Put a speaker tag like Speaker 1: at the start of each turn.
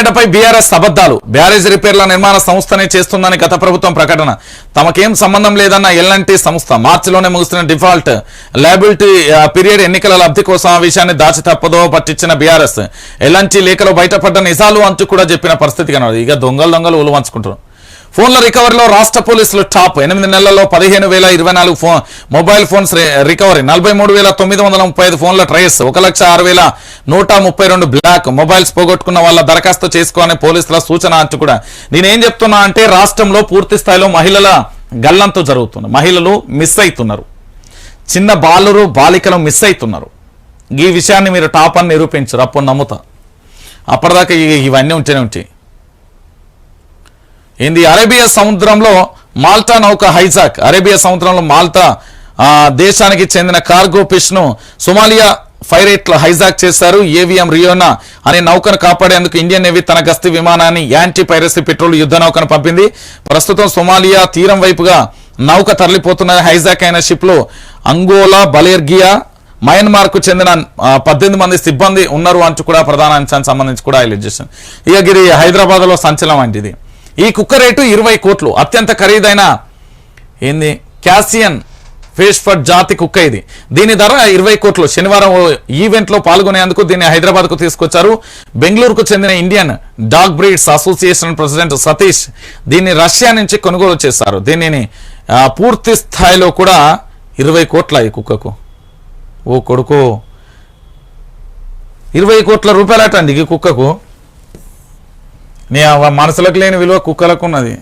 Speaker 1: మేడిగడ్డపై BRS అబద్దాలు barrage రిపేర్ల నిర్మాణ సంస్థనే చేస్తుందని గత ప్రభుత్వం ప్రకటన. తమకేం సంబంధం లేదన్న ఎల్ఎన్టీ సంస్థ మార్చిలోనే ముగుస్తున్న డిఫాల్ట్ లయబిలిటీ పీరియడ్ ఎన్నికల లబ్ధి కోసం ఆ విషయాన్ని దాచి తప్పదో పట్టించిన బీఆర్ఎస్. ఎల్ఎన్టీ లేఖలో బయటపడ్డ నిజాలు అంచు కూడా చెప్పిన పరిస్థితి కనబడి ఇక దొంగలు దొంగలు ఉలువంచుకుంటున్నారు. ఫోన్ల రికవరీలో రాష్ట్ర పోలీసులు టాప్. ఎనిమిది నెలల్లో పదిహేను వేల ఇరవై నాలుగు ఫోన్ మొబైల్ ఫోన్స్ రి- రికవరీ. నలభై మూడు వేల తొమ్మిది వందల ముప్పై ఐదు ఫోన్ల ట్రేస్. ఒక లక్ష ఆరు వేల నూట ముప్పై రెండు బ్లాక్ మొబైల్స్ పోగొట్టుకున్న వాళ్ళ దరఖాస్తు చేసుకోవాలని పోలీసుల సూచన అంటూ కూడా. నేనేం చెప్తున్నా అంటే రాష్ట్రంలో పూర్తి స్థాయిలో మహిళల గల్లంతో జరుగుతుంది. మహిళలు మిస్ అవుతున్నారు చిన్న బాలురు బాలికలు మిస్ అవుతున్నారు ఈ విషయాన్ని మీరు టాప్ అని నిరూపించరు. అప్పుడు నమ్ముతా. అప్పటిదాకా ఇవన్నీ ఉంటేనే ఉంటాయి. ఏంది అరేబియా సముద్రంలో మాల్టా నౌక హైజాక్. అరేబియా సముద్రంలో మాల్టా ఆ, దేశానికి చెందిన కార్గో ఫిష్ను సోమాలియా ఫైరేట్లు హైజాక్ చేశారు. ఏవిఎం రియోనా అనే నౌకను కాపాడేందుకు ఇండియన్ నేవీ తన గస్తీ విమానాన్ని యాంటీ పైరసీ పెట్రోల్ యుద్ధ నౌకను పంపింది. ప్రస్తుతం సోమాలియా తీరం వైపుగా నౌక తరలిపోతున్న హైజాక్ అయిన షిప్లో అంగోలా బలేర్గియా మయన్మార్కు చెందిన పద్దెనిమిది మంది సిబ్బంది ఉన్నారు అంటూ కూడా ప్రధాన అంశానికి సంబంధించి కూడా హైలైట్ చేశాను ఇక గిరి హైదరాబాద్లో సంచలనం వంటిది ఈ కుక్క రేటు ఇరవై కోట్లు. అత్యంత ఖరీదైన ఏంది? క్యాసియన్ ఫేష్ఫర్డ్ జాతి కుక్క ఇది. దీని ధర ఇరవై కోట్లు. శనివారం ఓ పాల్గొనేందుకు దీన్ని హైదరాబాద్కు తీసుకొచ్చారు. బెంగళూరుకు చెందిన Indian dog breeds association president Satish దీన్ని రష్యా నుంచి కొనుగోలు చేశారు. దీనిని పూర్తి స్థాయిలో కూడా ఇరవై కోట్ల ఈ కుక్కకు. ఓ కొడుకు. ఇరవై కోట్ల రూపాయలటండి ఈ కుక్కకు. నీ మనసులకు లేని విలువ కుక్కలకు ఉన్నది.